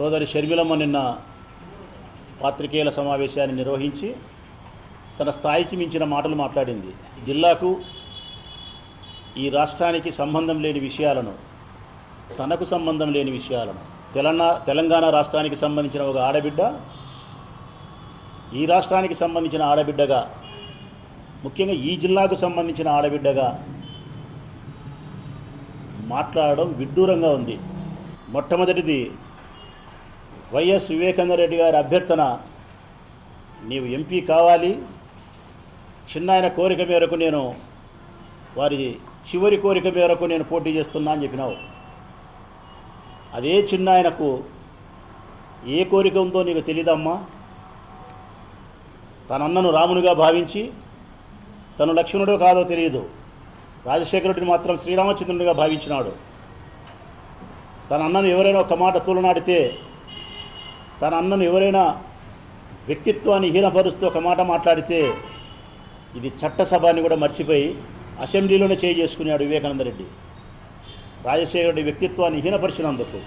సోదరి షర్మిలమ్మ నిన్న పాత్రికేయుల సమావేశాన్ని నిర్వహించి తన స్థాయికి మించిన మాటలు మాట్లాడింది. ఈ జిల్లాకు ఈ రాష్ట్రానికి సంబంధం లేని విషయాలను తనకు సంబంధం లేని విషయాలను తెలంగాణ తెలంగాణ రాష్ట్రానికి సంబంధించిన ఒక ఆడబిడ్డ ఈ రాష్ట్రానికి సంబంధించిన ఆడబిడ్డగా ముఖ్యంగా ఈ జిల్లాకు సంబంధించిన ఆడబిడ్డగా మాట్లాడడం విడ్డూరంగా ఉంది. మొట్టమొదటిది వైఎస్ వివేకానంద రెడ్డి గారి అభ్యర్థన నీవు ఎంపీ కావాలి. చిన్నాయన కోరిక మేరకు నేను వారి చివరి కోరిక మేరకు నేను పోటీ చేస్తున్నా అని చెప్పినావు. అదే చిన్నాయనకు ఏ కోరిక ఉందో నీకు తెలియదమ్మా తన అన్నను రామునిగా భావించి తను లక్ష్మణుడో కాదో తెలియదు. రాజశేఖరుడిని మాత్రం శ్రీరామచంద్రునిగా భావించినాడు. తన అన్నను ఎవరైనా ఒక మాట తూలనాడితే తన అన్నను ఎవరైనా వ్యక్తిత్వాన్ని హీనపరుస్తూ ఒక మాట మాట్లాడితే ఇది చట్టసభ అని కూడా మర్చిపోయి అసెంబ్లీలోనే చేయి చేసుకున్నాడు వివేకానంద రెడ్డి. రాజశేఖరుడి వ్యక్తిత్వాన్ని హీనపరిచినందుకు.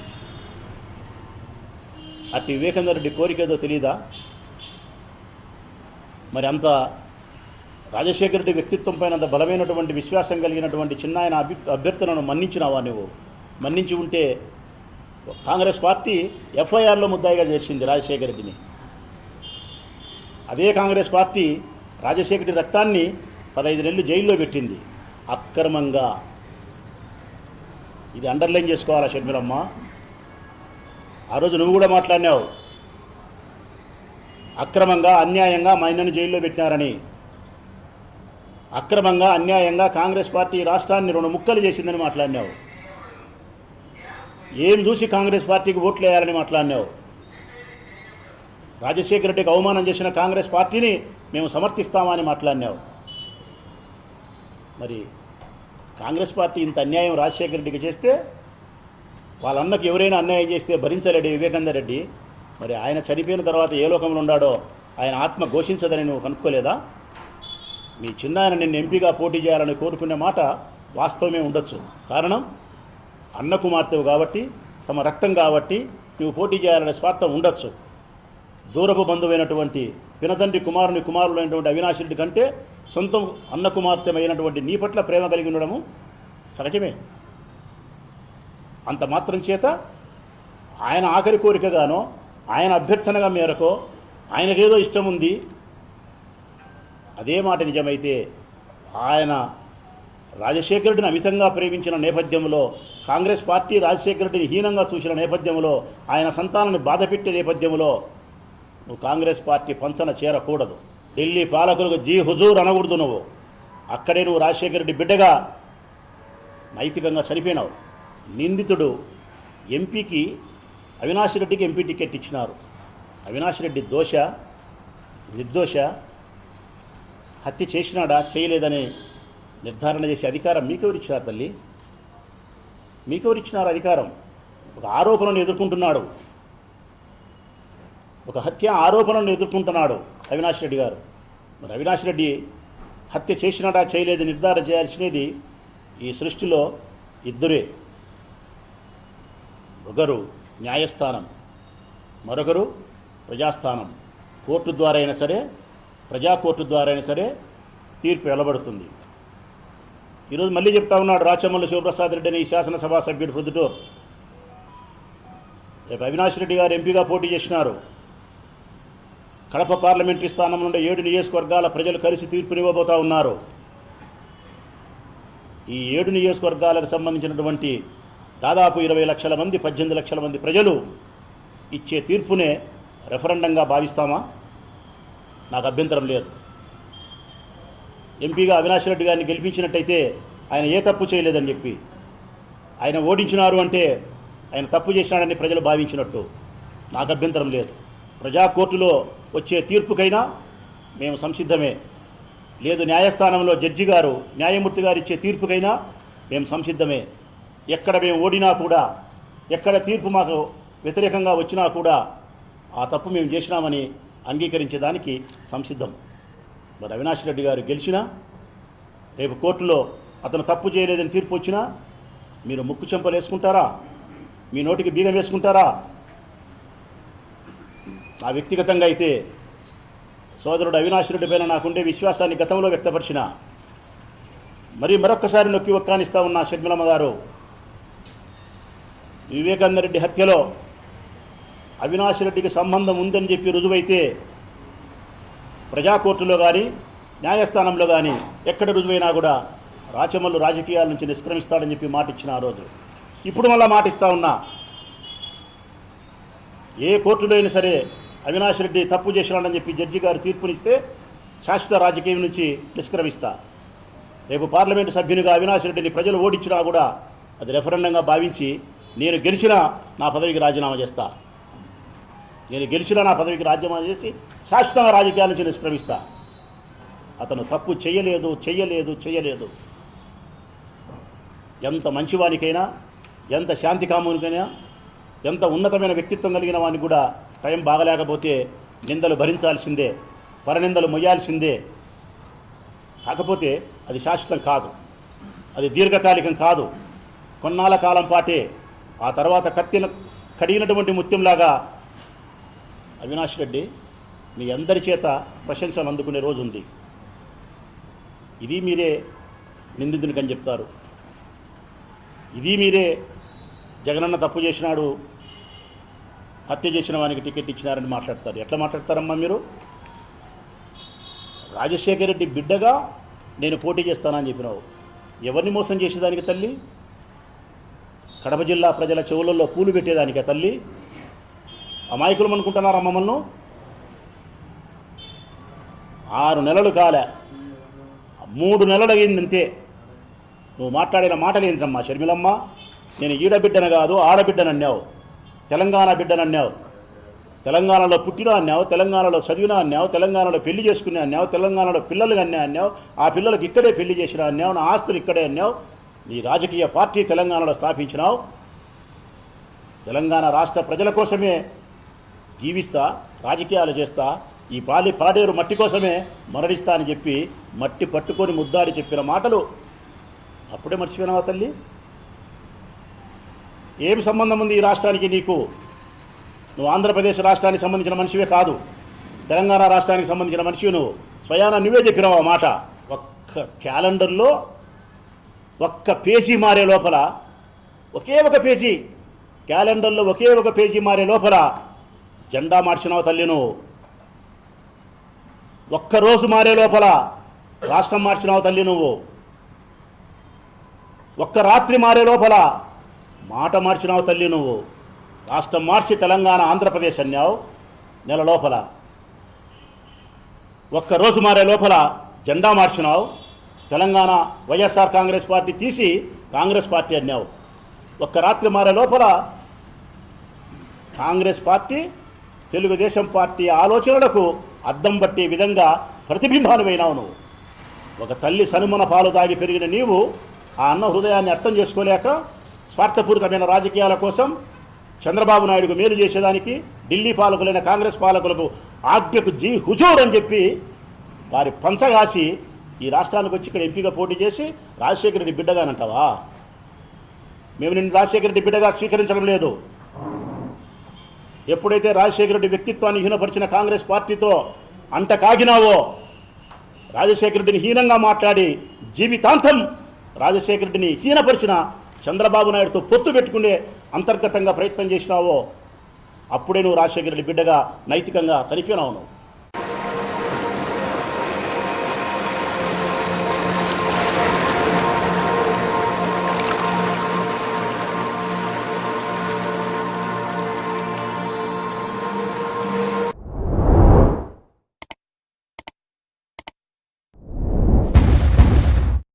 అట్టి వివేకానంద రెడ్డి కోరిక ఏదో తెలీదా? మరి అంత రాజశేఖర రెడ్డి వ్యక్తిత్వం పైన అంత బలమైనటువంటి విశ్వాసం కలిగినటువంటి చిన్నాయన అభ్య అభ్యర్థనను మన్నించినావా నువ్వు? మన్నించి ఉంటే కాంగ్రెస్ పార్టీ ఎఫ్ఐఆర్లో ముద్దాయిగా చేసింది రాజశేఖర రెడ్డిని. అదే కాంగ్రెస్ పార్టీ రాజశేఖర రెడ్డి రక్తాన్ని పదహైదు నెలలు జైల్లో పెట్టింది. అక్రమంగా. ఇది అండర్లైన్ చేసుకోవాలా షర్మిలమ్మ? ఆ రోజు నువ్వు కూడా మాట్లాడినావు. అక్రమంగా అన్యాయంగా మా ఆయనను జైల్లో పెట్టినారని. అక్రమంగా అన్యాయంగా కాంగ్రెస్ పార్టీ రాష్ట్రాన్ని రెండు ముక్కలు చేసిందని మాట్లాడినావు. ఏం చూసి కాంగ్రెస్ పార్టీకి ఓట్లు వేయాలని మాట్లాడినావు? రాజశేఖర రెడ్డికి అవమానం చేసిన కాంగ్రెస్ పార్టీని మేము సమర్థిస్తామని మాట్లాడినావు. మరి కాంగ్రెస్ పార్టీ ఇంత అన్యాయం రాజశేఖర రెడ్డికి చేస్తే వాళ్ళ అన్నకు ఎవరైనా అన్యాయం చేస్తే భరించలేడు వివేకానంద రెడ్డి. మరి ఆయన చనిపోయిన తర్వాత ఏ లోకంలో ఉన్నాడో ఆయన ఆత్మ ఘోషించదని నువ్వు కనుక్కోలేదా? మీ చిన్నాయన నిన్ను ఎంపీగా పోటీ చేయాలని కోరుకునే మాట వాస్తవమే ఉండొచ్చు. కారణం? అన్న కుమార్తెవు కాబట్టి తమ రక్తం కాబట్టి నువ్వు పోటీ చేయాలనే స్వార్థం ఉండొచ్చు. దూరపు బంధువైనటువంటి పినతండ్రి కుమారుని కుమారులైనటువంటి అవినాశుడి కంటే సొంతం అన్న కుమార్తెమైనటువంటి నీ పట్ల ప్రేమ కలిగి ఉండడము సహజమే. అంత మాత్రం చేత ఆయన ఆఖరి కోరికగానో ఆయన అభ్యర్థనగా మేరకో ఆయనకేదో ఇష్టం ఉంది అదే మాట నిజమైతే ఆయన రాజశేఖరుడిని అమితంగా ప్రేమించిన నేపథ్యంలో కాంగ్రెస్ పార్టీ రాజశేఖరుడిని హీనంగా చూసిన నేపథ్యంలో ఆయన సంతానాన్ని బాధపెట్టే నేపథ్యంలో నువ్వు కాంగ్రెస్ పార్టీ పంచన చేరకూడదు. ఢిల్లీ పాలకులకు జీ హుజూర్ అనకూడదు నువ్వు. అక్కడే నువ్వు రాజశేఖర రెడ్డి బిడ్డగా నైతికంగా చనిపోయినావు. నిందితుడు ఎంపీకి అవినాష్ రెడ్డికి ఎంపీ టికెట్ ఇచ్చినారు. అవినాష్ రెడ్డి దోష నిర్దోష హత్య చేసినాడా చేయలేదని నిర్ధారణ చేసే అధికారం మీకెవరిచ్చినారు తల్లి? మీకెవరిచ్చినారు అధికారం? ఒక ఆరోపణను ఎదుర్కొంటున్నాడు. ఒక హత్య ఆరోపణను ఎదుర్కొంటున్నాడు అవినాష్ రెడ్డి గారు. మరి అవినాష్ రెడ్డి హత్య చేసినాడా చేయలేదు నిర్ధారణ చేయాల్సినది ఈ సృష్టిలో ఇద్దరే. ఒకరు న్యాయస్థానం మరొకరు ప్రజాస్థానం. కోర్టు ద్వారా అయినా సరే ప్రజా కోర్టు ద్వారా అయినా సరే తీర్పు వెలబడుతుంది ఈరోజు మళ్ళీ చెప్తా ఉన్నాడు రాచమల్లి శివప్రసాద్ రెడ్డి అని ఈ శాసనసభా సభ్యుడు ప్రొద్దుటూరు. రేపు అవినాష్ రెడ్డి గారు ఎంపీగా పోటీ చేసినారు. కడప పార్లమెంటరీ స్థానం నుండి ఏడు నియోజకవర్గాల ప్రజలు కలిసి తీర్పునివ్వబోతా ఉన్నారు. ఈ ఏడు నియోజకవర్గాలకు సంబంధించినటువంటి దాదాపు ఇరవై లక్షల మంది పద్దెనిమిది లక్షల మంది ప్రజలు ఇచ్చే తీర్పునే రెఫరెండంగా భావిస్తామా? నాకు అభ్యంతరం లేదు. ఎంపీగా అవినాష్ రెడ్డి గారిని గెలిపించినట్టయితే ఆయన ఏ తప్పు చేయలేదని చెప్పి ఆయన ఓడించినారు అంటే ఆయన తప్పు చేసినాడని ప్రజలు భావించినట్టు. నాకు అభ్యంతరం లేదు. ప్రజా కోర్టులో వచ్చే తీర్పుకైనా మేము సంసిద్ధమే. లేదు న్యాయస్థానంలో జడ్జి గారు న్యాయమూర్తి గారు ఇచ్చే తీర్పుకైనా మేము సంసిద్ధమే. ఎక్కడ మేము ఓడినా కూడా ఎక్కడ తీర్పు మాకు వ్యతిరేకంగా వచ్చినా కూడా ఆ తప్పు మేము చేసినామని అంగీకరించేదానికి సంసిద్ధం. మరి అవినాష్ రెడ్డి గారు గెలిచినా రేపు కోర్టులో అతను తప్పు చేయలేదని తీర్పు వచ్చినా మీరు ముక్కు చెంపలు వేసుకుంటారా? మీ నోటికి బీగం వేసుకుంటారా? నా వ్యక్తిగతంగా అయితే సోదరుడు అవినాష్ రెడ్డి పైన నాకుండే విశ్వాసాన్ని గతంలో వ్యక్తపరిచిన మరి మరొక్కసారి నొక్కి ఒక్కానిస్తా ఉన్న షర్మిలమ్మ గారు వివేకానంద రెడ్డి హత్యలో అవినాష్ రెడ్డికి సంబంధం ఉందని చెప్పి రుజువైతే ప్రజాకోర్టులో కానీ న్యాయస్థానంలో కానీ ఎక్కడ రుజువైనా కూడా రాచమల్లు రాజకీయాల నుంచి నిష్క్రమిస్తాడని చెప్పి మాట ఇచ్చిన ఆ రోజు. ఇప్పుడు మళ్ళా మాట ఇస్తా ఉన్నా. ఏ కోర్టులో అయినా సరే అవినాష్ రెడ్డి తప్పు చేసినాడని చెప్పి జడ్జి గారు తీర్పునిస్తే శాశ్వత రాజకీయం నుంచి నిష్క్రమిస్తా. రేపు పార్లమెంటు సభ్యునిగా అవినాష్ రెడ్డిని ప్రజలు ఓడించినా కూడా అది రెఫరెండంగా భావించి నేను గెలిచినా నా పదవికి రాజీనామా చేస్తా. నేను గెలిచినా నా పదవికి రాజీనామా చేసి శాశ్వతంగా రాజకీయాల నుంచి నిష్క్రమిస్తా. అతను తప్పు చేయలేదు చేయలేదు చేయలేదు. ఎంత మంచివానికైనా ఎంత శాంతి కామునికైనా ఎంత ఉన్నతమైన వ్యక్తిత్వం కలిగిన వానికి కూడా టైం బాగలేకపోతే నిందలు భరించాల్సిందే పరనిందలు మొయ్యాల్సిందే. కాకపోతే అది శాశ్వతం కాదు. అది దీర్ఘకాలికం కాదు. కొన్నాళ్ళ కాలం పాటే ఆ తర్వాత కత్తిన కడిగినటువంటి ముత్యంలాగా అవినాష్ రెడ్డి మీ అందరి చేత ప్రశంసలు అందుకునే రోజు ఉంది. ఇది మీరే నిందితునికని చెప్తారు. ఇది మీరే జగనన్న తప్పు చేసినాడు హత్య చేసిన వానికి టికెట్ ఇచ్చినారని మాట్లాడతారు. ఎట్లా మాట్లాడతారమ్మా మీరు? రాజశేఖర రెడ్డి బిడ్డగా నేను పోటీ చేస్తానని చెప్పినావు. ఎవరిని మోసం చేసేదానికి తల్లి? కడప జిల్లా ప్రజల చెవులలో పూలు పెట్టేదానికే తల్లి? అమాయకులు అనుకుంటున్నారా మమ్మల్ని? ఆరు నెలలు కాలే. మూడు నెలలు అయిందంతే నువ్వు మాట్లాడిన మాటలు ఏంటమ్మా షర్మిలమ్మ? నేను ఈడబిడ్డను కాదు ఆడబిడ్డను అన్నావు. తెలంగాణ బిడ్డను అన్నావు. తెలంగాణలో పుట్టినా అన్నావు తెలంగాణలో చదివినా అన్నావు తెలంగాణలో పెళ్ళి చేసుకునే అన్నావు తెలంగాణలో పిల్లలు అన్నా అన్నావు ఆ పిల్లలకు ఇక్కడే పెళ్ళి చేసినా అన్నావు నా ఆస్తులు ఇక్కడే అన్నావు. నీ రాజకీయ పార్టీ తెలంగాణలో స్థాపించినావు. తెలంగాణ రాష్ట్ర ప్రజల కోసమే జీవిస్తా రాజకీయాలు చేస్తా ఈ పాలి పాడేరు మట్టి కోసమే మరణిస్తా అని చెప్పి మట్టి పట్టుకొని ముద్దాడి చెప్పిన మాటలు. అప్పుడే మర్చిపోయినావా తల్లి? ఏం సంబంధం ఉంది ఈ రాష్ట్రానికి నీకు? నువ్వు ఆంధ్రప్రదేశ్ రాష్ట్రానికి సంబంధించిన మనిషివే కాదు. తెలంగాణ రాష్ట్రానికి సంబంధించిన మనిషి నువ్వు. స్వయాన నువ్వే చెప్పినావు ఆ మాట. ఒక్క క్యాలెండర్లో ఒక్క పేజీ మారే లోపల ఒకే ఒక పేజీ క్యాలెండర్లో ఒకే ఒక పేజీ మారే లోపల జెండా మార్చినావు తల్లి నువ్వు. ఒక్కరోజు మారే లోపల రాష్ట్రం మార్చినావు తల్లి నువ్వు. ఒక్క రాత్రి మారే లోపల మాట మార్చినావు తల్లి నువ్వు. రాష్ట్రం మార్చి తెలంగాణ ఆంధ్రప్రదేశ్ అన్నావు నెల లోపల. ఒక్కరోజు మారే లోపల జెండా మార్చినావు. తెలంగాణ వైఎస్ఆర్ కాంగ్రెస్ పార్టీ తీసి కాంగ్రెస్ పార్టీ అన్నావు. ఒక్క రాత్రి మారే లోపల కాంగ్రెస్ పార్టీ తెలుగుదేశం పార్టీ ఆలోచనలకు అద్దం పట్టే విధంగా ప్రతిబింబానువైనావు నువ్వు ఒక తల్లి సనుమన పాలు తాగి పెరిగిన నీవు ఆ అన్న హృదయాన్ని అర్థం చేసుకోలేక స్వార్థపూరితమైన రాజకీయాల కోసం చంద్రబాబు నాయుడుకు మేలు చేసేదానికి ఢిల్లీ పాలకులైన కాంగ్రెస్ పాలకులకు ఆజ్ఞకు జీ హుజూర్ అని చెప్పి వారి పంచగాసి ఈ రాష్ట్రానికి వచ్చి ఇక్కడ ఎంపీగా పోటీ చేసి రాజశేఖర రెడ్డి బిడ్డగానంటావా? మేము నిన్ను రాజశేఖర రెడ్డి బిడ్డగా స్వీకరించడం లేదు. ఎప్పుడైతే రాజశేఖర రెడ్డి వ్యక్తిత్వాన్ని హీనపరిచిన కాంగ్రెస్ పార్టీతో అంట కాగినావో రాజశేఖర రెడ్డిని హీనంగా మాట్లాడి జీవితాంతం రాజశేఖర రెడ్డిని హీనపరిచిన చంద్రబాబు నాయుడుతో పొత్తు పెట్టుకునే అంతర్గతంగా ప్రయత్నం చేసినావో అప్పుడే నువ్వు రాజశేఖర రెడ్డి బిడ్డగా నైతికంగా చనిపోయినావు నువ్వు.